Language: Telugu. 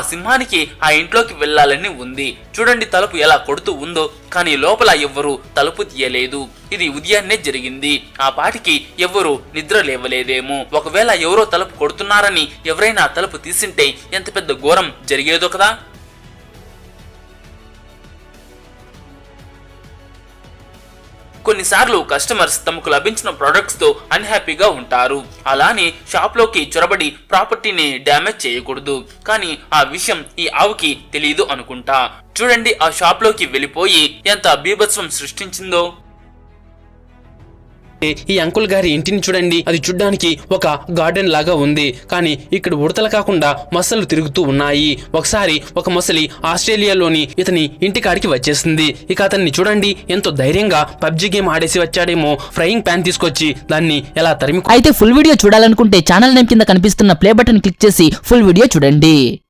సింహానికి ఆ ఇంట్లోకి వెళ్ళాలని ఉంది. చూడండి తలుపు ఎలా కొడుతూ ఉందో కానీ లోపల ఎవ్వరూ తలుపు తీయలేదు. ఇది ఉదయాన్నే జరిగింది. ఆ పాటికి ఎవ్వరూ నిద్ర లేవలేదేమో. ఒకవేళ ఎవరో తలుపు కొడుతున్నారని ఎవరైనా తలుపు తీసింటే ఎంత పెద్ద ఘోరం జరిగేదో కదా? కొన్నిసార్లు కస్టమర్స్ తమకు లభించిన ప్రొడక్ట్స్తో అన్హ్యాపీగా ఉంటారు. అలానే షాప్లోకి చొరబడి ప్రాపర్టీని డ్యామేజ్ చేయకూడదు. కానీ ఆ విషయం ఈ ఆవుకి తెలియదు అనుకుంటా. చూడండి ఆ షాప్లోకి వెళ్ళిపోయి ఎంత బీభత్సం సృష్టించిందో. ఈ అంకుల్ గారి ఇంటిని చూడండి. అది చూడ్డానికి ఒక గార్డెన్ లాగా ఉంది. కానీ ఇక్కడ ఉడతలు కాకుండా మొసళ్ళు తిరుగుతూ ఉన్నాయి. ఒకసారి ఒక మొసలి ఆస్ట్రేలియాలోని ఇతని ఇంటికాడికి వచ్చేసింది. ఇక అతన్ని చూడండి. ఎంతో ధైర్యంగా పబ్జి గేమ్ ఆడేసి వచ్చాడేమో. ఫ్రైయింగ్ ప్యాన్ తీసుకొచ్చి దాన్ని ఎలా తరిమి అయితే ఫుల్ వీడియో చూడాలనుకుంటే ఛానల్ నేమ్ కింద కనిపిస్తున్న ప్లే బటన్ క్లిక్ చేసి ఫుల్ వీడియో చూడండి.